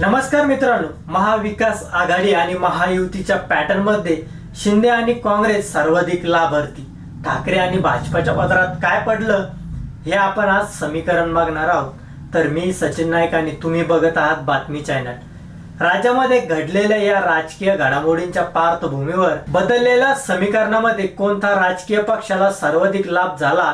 नमस्कार मित्रांनो महाविकास आघाडी आणि महायुतीच्या पॅटर्नमध्ये शिंदे आणि काँग्रेस सर्वाधिक लाभार्थी. ठाकरे आणि भाजपाच्या पदरात काय पडलं हे आपण आज समीकरण बघणार आहोत. तर मी सचिन नाईक आणि तुम्ही बघत आहात बातमी चॅनल. राज्यामध्ये घडलेल्या या राजकीय घडामोडींच्या पार्श्वभूमीवर बदललेल्या समीकरणामध्ये कोणता राजकीय पक्षाला सर्वाधिक लाभ झाला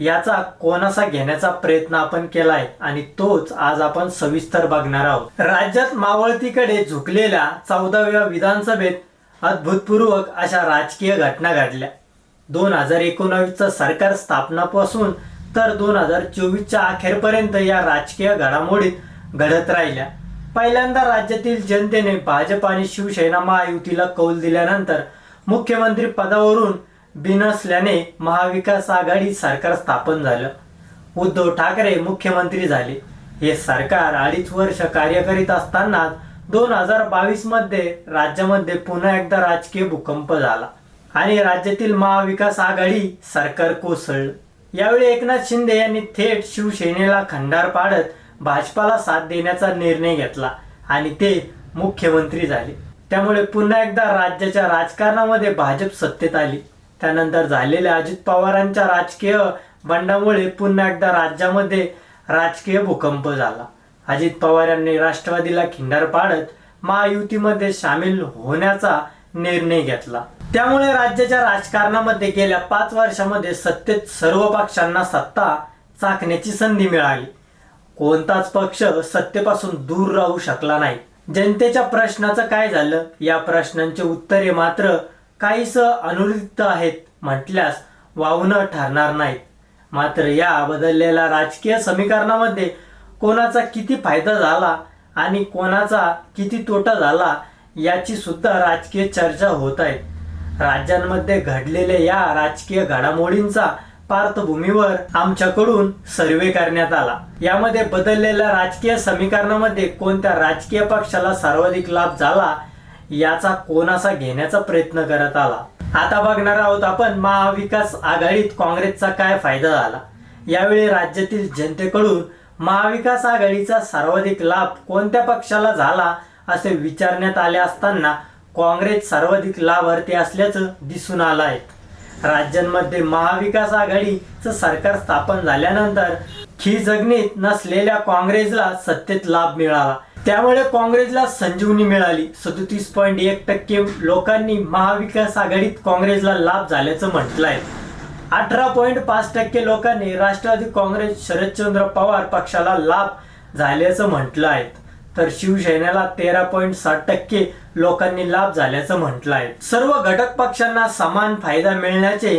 याचा कोणासा घेण्याचा प्रयत्न आपण केलाय आणि तोच आज आपण सविस्तर बघणार आहोत. राज्यात मावळतीकडे झुकलेल्या चौदाव्या विधानसभेत अद्भुतपूर्वक अशा राजकीय घटना घडल्या. दोन हजार एकोणावीसचं सरकार स्थापनापासून तर दोन हजार चोवीसच्या अखेरपर्यंत या राजकीय घडामोडीत घडत राहिल्या. पहिल्यांदा राज्यातील जनतेने भाजप आणि शिवसेना महायुतीला कौल दिल्यानंतर मुख्यमंत्री पदावरून बिनसल्याने महाविकास आघाडी सरकार स्थापन झालं. उद्धव ठाकरे मुख्यमंत्री झाले. हे सरकार अडीच वर्ष कार्य करीत असताना दोन हजार बावीसमध्ये राज्यामध्ये पुन्हा एकदा राजकीय भूकंप झाला आणि राज्यातील महाविकास आघाडी सरकार कोसळलं. यावेळी एकनाथ शिंदे यांनी थेट शिवसेनेला खंडार पाडत भाजपाला साथ देण्याचा निर्णय घेतला आणि ते मुख्यमंत्री झाले. त्यामुळे पुन्हा एकदा राज्याच्या राजकारणामध्ये भाजप सत्तेत आली. त्यानंतर झालेल्या अजित पवारांच्या राजकीय बंडामुळे पुन्हा एकदा राज्यामध्ये राजकीय भूकंप झाला. अजित पवार यांनी राष्ट्रवादीला खिंडार पाडत महायुतीमध्ये सामील होण्याचा निर्णय घेतला. त्यामुळे राज्याच्या राजकारणामध्ये गेल्या पाच वर्षामध्ये सत्तेत सर्व पक्षांना सत्ता चाकण्याची संधी मिळाली. कोणताच पक्ष सत्तेपासून दूर राहू शकला नाही. जनतेच्या प्रश्नाचं काय झालं? या प्रश्नांचे उत्तरे मात्र काहीस अनुरिक्त आहेत म्हटल्यास वावणं ठरणार नाहीत. मात्र या बदललेल्या राजकीय समीकरणामध्ये कोणाचा किती फायदा झाला आणि कोणाचा किती तोटा झाला याची सुद्धा राजकीय चर्चा होत आहे. राज्यांमध्ये घडलेल्या या राजकीय घडामोडींचा पार्श्वभूमीवर आमच्याकडून सर्वे करण्यात आला. यामध्ये बदललेल्या राजकीय समीकरणामध्ये कोणत्या राजकीय पक्षाला सर्वाधिक लाभ झाला याचा कोणासा घेण्याचा प्रयत्न करत आला? आता बघणार आहोत आपण महाविकास आघाडीत काँग्रेसचा काय फायदा झाला. यावेळी राज्यातील जनतेकडून महाविकास आघाडीचा सर्वाधिक लाभ कोणत्या पक्षाला झाला असे विचारण्यात आले असताना काँग्रेस सर्वाधिक लाभार्थी असल्याचं दिसून आलं आहे. राज्यांमध्ये महाविकास आघाडीचं सरकार स्थापन झाल्यानंतर खी जगणीत नसलेल्या काँग्रेसला सत्तेत लाभ मिळाला. त्यामुळे काँग्रेसला संजीवनी मिळाली. सदोतीस पॉईंट एक टक्के लोकांनी महाविकास आघाडीत काँग्रेसला लाभ झाल्याचं म्हटलं आहे अठरा पॉईंट पाच टक्के लोकांनी राष्ट्रवादी काँग्रेस शरदचंद्र पवार पक्षाला लाभ झाल्याचं म्हटलं आहे तर शिवसेनेला तेरा पॉईंट साठ टक्के लोकांनी लाभ झाल्याचं म्हटलं आहे सर्व घटक पक्षांना समान फायदा मिळण्याचे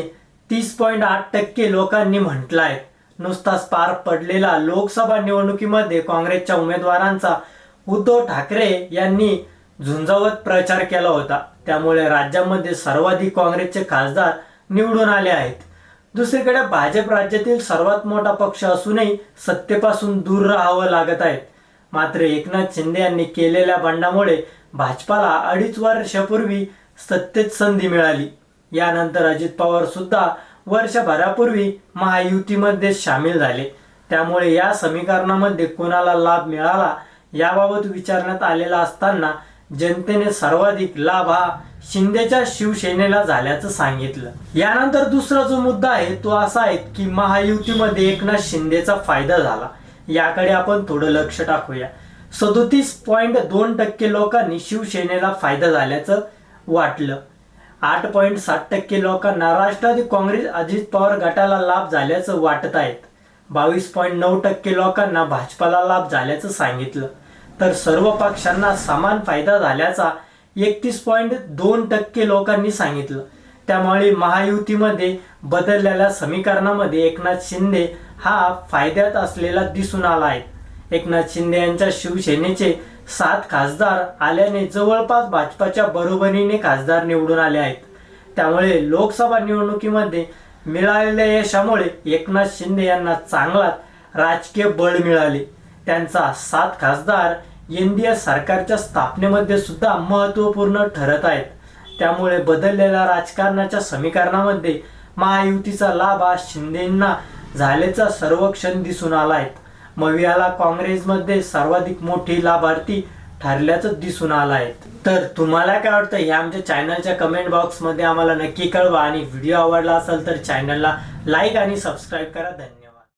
तीस पॉईंट आठ टक्के लोकांनी म्हटलं आहे नुसताच पार पडलेला लोकसभा निवडणुकीमध्ये काँग्रेसच्या उमेदवारांचा उद्धव ठाकरे यांनी झुंजावत प्रचार केला होता. त्यामुळे राज्यामध्ये सर्वाधिक काँग्रेसचे खासदार निवडून आले आहेत. दुसरीकडे भाजप राज्यातील सर्वात मोठा पक्ष असूनही सत्तेपासून दूर राहावं लागत आहेत मात्र एकनाथ शिंदे यांनी केलेल्या बंडामुळे भाजपाला अडीच वर्षापूर्वी सत्तेत संधी मिळाली. यानंतर अजित पवार सुद्धा वर्षभरापूर्वी महायुतीमध्ये सामील झाले. त्यामुळे या समीकरणामध्ये कोणाला लाभ मिळाला याबाबत विचारण्यात आलेला असताना जनतेने सर्वाधिक लाभ हा शिंदेच्या शिवसेनेला झाल्याचं सांगितलं. यानंतर दुसरा जो मुद्दा आहे तो असा आहे की महायुतीमध्ये एकनाथ शिंदेचा फायदा झाला. याकडे आपण थोडं लक्ष टाकूया. सदोतीस पॉईंट दोन टक्के लोकांनी शिवसेनेला फायदा झाल्याचं वाटलं. आठ पॉईंट सात टक्के लोकांना राष्ट्रवादी काँग्रेस अजित पवार गटाला लाभ झाल्याचं वाटत आहेत बावीस पॉईंट नऊ टक्के लोकांना भाजपाला लाभ झाल्याचं सांगितलं. तर सर्व पक्षांना समान फायदा झाल्याचा एकतीस पॉईंट दोन टक्के लोकांनी सांगितलं. त्यामुळे महायुतीमध्ये बदललेल्या समीकरणामध्ये एकनाथ शिंदे हा फायद्यात असलेला दिसून आला आहे. एकनाथ शिंदे यांच्या शिवसेनेचे सात खासदार आल्याने जवळपास भाजपाच्या बरोबरीने खासदार निवडून आले आहेत. त्यामुळे लोकसभा निवडणुकीमध्ये मिळालेल्या यशामुळे एकनाथ शिंदे यांना चांगलाच राजकीय बळ मिळाले. त्यांचा सात खासदार एनडीए सरकारच्या स्थापनेमध्ये सुद्धा महत्त्वपूर्ण ठरत आहेत. त्यामुळे बदललेल्या राजकारणाच्या समीकरणामध्ये महायुतीचा लाभ हा शिंदेंना झाल्याचा सर्वक्षण दिसून आला आहे मवियाला काँग्रेसमध्ये सर्वाधिक मोठी लाभार्थी ठरल्याचं दिसून आलं आहे तर तुम्हाला काय वाटतं? हे आमच्या चॅनलच्या कमेंट बॉक्समध्ये आम्हाला नक्की कळवा. आणि व्हिडिओ आवडला असेल तर चॅनलला लाईक आणि सबस्क्राईब करा. धन्यवाद.